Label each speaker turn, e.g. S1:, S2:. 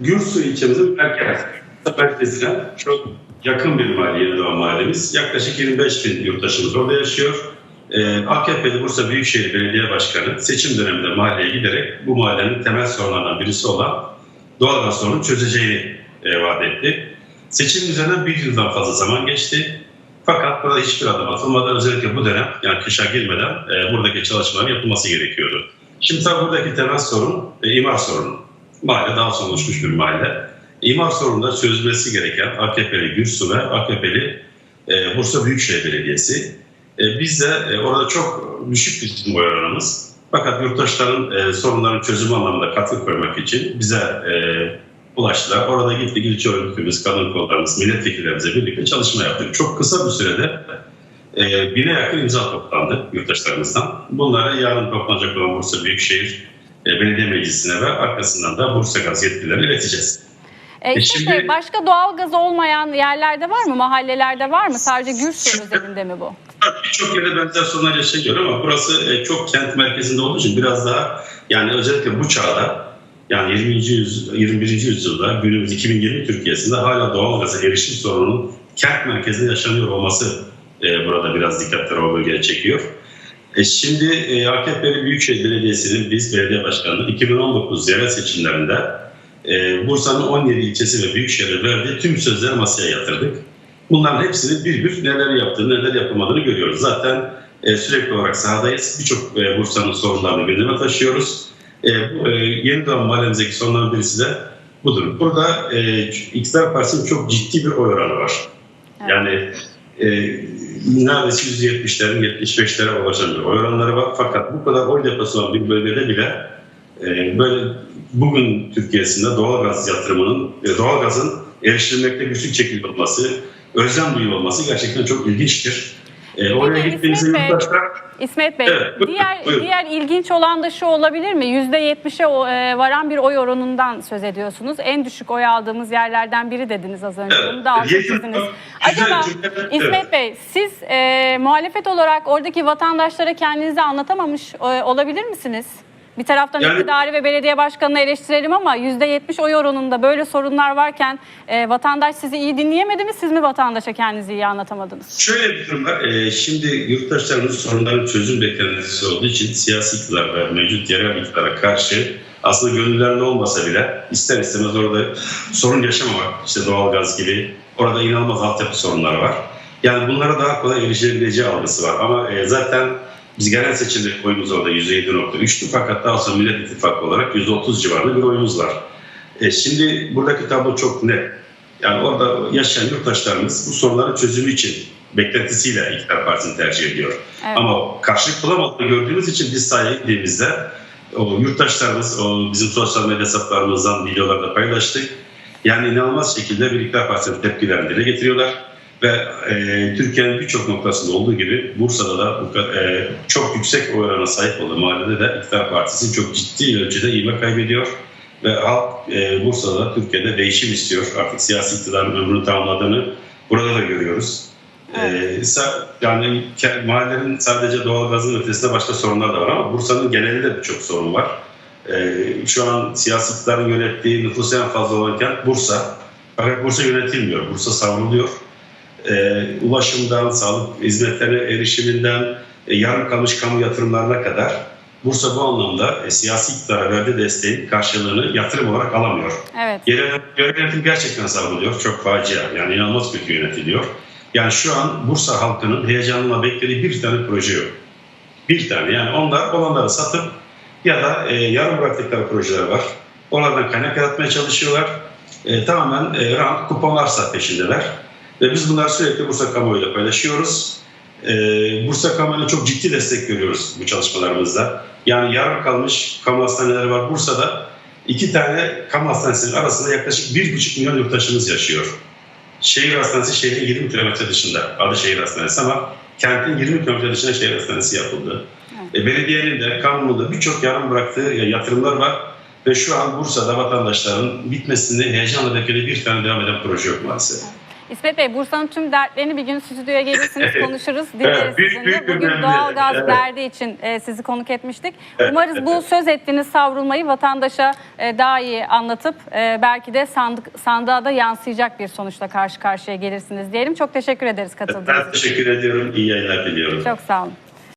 S1: Gürsu ilçemizin merkez. Merkezine çok yakın bir mahalle Yeni Doğan Mahallemiz. Yaklaşık 25 bin yurttaşımız orada yaşıyor. Ee, AKP'li Bursa Büyükşehir Belediye Başkanı seçim döneminde mahalleye giderek bu mahallenin temel sorunlarından birisi olan doğalgaz sorunu çözeceğini e, vaat etti. Seçim üzerinden bir yıldan fazla zaman geçti. Fakat burada hiçbir adım atılmadan özellikle bu dönem yani kışa girmeden e, buradaki çalışmaların yapılması gerekiyordu. Şimdi tabii buradaki temel sorun e, imar sorunu. Mahalle daha oluşmuş bir mahalle. İmar sorununda çözülmesi gereken AKP'li Gürsu ve AKP'li e, Bursa Büyükşehir Belediyesi. E, biz de e, orada çok düşük bizim oy oranımız. Fakat yurttaşların e, sorunların çözümü anlamında katkı koymak için bize e, ulaştılar. Orada gittik ilçe örgütümüz, kadın kollarımız, milletvekillerimizle birlikte çalışma yaptık. Çok kısa bir sürede e, bine yakın imza toplandı yurttaşlarımızdan. Bunları yarın toplanacak olan Bursa Büyükşehir Belediye Meclisi'ne ve arkasından da Bursa Gaz yetkililerine ileteceğiz.
S2: E, İsmet
S1: şimdi-
S2: Bey, başka doğalgaz olmayan yerlerde var mı? Mahallelerde var mı? Sadece Gürsu özelinde mi bu?
S1: Birçok yerde benzer sorunlar yaşanıyor ama burası e, çok kent merkezinde olduğu için biraz daha yani özellikle bu çağda yani 20. yüz, 21. yüzyılda günümüz 2020 Türkiye'sinde hala doğalgaza erişim sorununun kent merkezinde yaşanıyor olması e, burada biraz dikkatleri o bölgeye çekiyor. E, şimdi e, AKP'li Büyükşehir Belediyesi'nin biz belediye başkanlığı 2019 yerel seçimlerinde e, Bursa'nın 17 ilçesi ve büyükşehir'e verdiği tüm sözleri masaya yatırdık. Bunların hepsini bir bir neler yaptığını, neler yapılmadığını görüyoruz. Zaten e, sürekli olarak sahadayız. Birçok e, Bursa'nın sorunlarını gündeme taşıyoruz. E, bu, e, yeni doğan mahallemizdeki sorunların birisi de budur. Burada e, İktidar Partisi'nin çok ciddi bir oy oranı var.
S2: Evet.
S1: Yani e, neredeyse %70'lerin 75'lere ulaşan bir oy oranları var. Fakat bu kadar oy deposu olan bir bölgede bile e, böyle bugün Türkiye'sinde doğalgaz yatırımının, e, doğalgazın erişilmekte güçlük çekilmesi, özlem duyulması gerçekten çok ilginçtir. E, oraya
S2: Peki,
S1: gittiğinizde
S2: İsmet Bey,
S1: yurttaşlar
S2: İsmet Bey,
S1: Evet, buyurun,
S2: diğer
S1: buyurun.
S2: diğer ilginç olan da şu olabilir mi? %70'e o- e, varan bir oy oranından söz ediyorsunuz. En düşük oy aldığımız yerlerden biri dediniz az önce.
S1: Evet,
S2: Bunu da çizdiniz.
S1: güzel
S2: Acaba
S1: cümle, evet.
S2: İsmet Bey, siz e, muhalefet olarak oradaki vatandaşlara kendinizi anlatamamış e, olabilir misiniz? Bir taraftan
S1: Yani-
S2: iktidarı ve belediye başkanını eleştirelim ama %70 oy oranında böyle sorunlar varken e, vatandaş sizi iyi dinleyemedi mi? Siz mi vatandaşa kendinizi iyi anlatamadınız?
S1: Şöyle bir durum var. Ee, şimdi yurttaşlarımız sorunların çözüm beklentisi olduğu için siyasi iktidar ve mevcut yerel iktidara karşı aslında gönüllerinde olmasa bile ister istemez orada sorun yaşamamak, işte doğalgaz gibi orada inanılmaz altyapı sorunları var. Yani bunlara daha kolay erişilebileceği algısı var. Ama e, zaten biz genel seçimde oyumuz orada %7.3'tü fakat daha sonra Millet İttifakı olarak %30 civarında bir oyumuz var. E, şimdi buradaki tablo çok net. Yani orada yaşayan yurttaşlarımız bu sorunların çözümü için beklentisiyle İktidar Partisi'ni tercih ediyor.
S2: Evet.
S1: Ama karşılık bulamadığını gördüğümüz için biz sahaya gittiğimizde o yurttaşlarımız o bizim sosyal medya hesaplarımızdan videolarda paylaştık. Yani inanılmaz şekilde bir İktidar Partisi'nin tepkilerini dile getiriyorlar. Ve e, Türkiye'nin birçok noktasında olduğu gibi Bursa'da da e, çok yüksek oy oranına sahip olduğu mahallede de İktidar Partisi çok ciddi ölçüde ivme kaybediyor. Ve halk e, Bursa'da, Türkiye'de değişim istiyor. Artık siyasi iktidarın ömrünü tamamladığını burada da görüyoruz. E, sa- yani mahallelerin sadece doğalgazın ötesinde başka sorunlar da var ama Bursa'nın genelinde de çok sorun var. E, şu an siyasi iktidarın yönettiği nüfusu en fazla olan kent Bursa. Fakat Bursa yönetilmiyor, Bursa savruluyor. E, ulaşımdan, sağlık hizmetlerine erişiminden, e, yarım kalmış kamu yatırımlarına kadar Bursa bu anlamda e, siyasi iktidara verdiği desteğin karşılığını yatırım olarak alamıyor.
S2: Evet.
S1: Yerel, yönetim gerçekten savruluyor. Çok facia. Yani inanılmaz kötü yönetiliyor. Yani şu an Bursa halkının heyecanla beklediği bir tane proje yok. Bir tane. Yani onlar olanları satıp ya da e, yarım bıraktıkları projeler var. Onlardan kaynak yaratmaya çalışıyorlar. E, tamamen e, rant, kuponlar peşindeler. Ve biz bunları sürekli Bursa kamuoyuyla paylaşıyoruz. E, Bursa kamuoyuna çok ciddi destek görüyoruz bu çalışmalarımızda. Yani yarım kalmış kamu hastaneleri var Bursa'da. İki tane kamu hastanesinin arasında yaklaşık bir buçuk milyon yurttaşımız yaşıyor. Şehir hastanesi şehrin 20 kilometre dışında. Adı şehir hastanesi ama kentin 20 kilometre dışında şehir hastanesi yapıldı. E, belediyenin de kamunun da birçok yarım bıraktığı yatırımlar var. Ve şu an Bursa'da vatandaşların bitmesini heyecanla beklediği bir tane devam eden proje yok maalesef.
S2: İsmet Bey, Bursa'nın tüm dertlerini bir gün stüdyoya gelirsiniz, konuşuruz, dinleriz
S1: Evet, büyük-
S2: sizinle.
S1: büyük
S2: Bugün doğalgaz
S1: Evet.
S2: derdi için e, sizi konuk etmiştik.
S1: Evet,
S2: Umarız bu
S1: evet.
S2: söz ettiğiniz savrulmayı vatandaşa e, daha iyi anlatıp e, belki de sandık, sandığa da yansıyacak bir sonuçla karşı karşıya gelirsiniz diyelim. Çok teşekkür ederiz katıldığınız
S1: Ben
S2: için.
S1: teşekkür ediyorum. İyi yayınlar diliyorum.
S2: Çok sağ olun.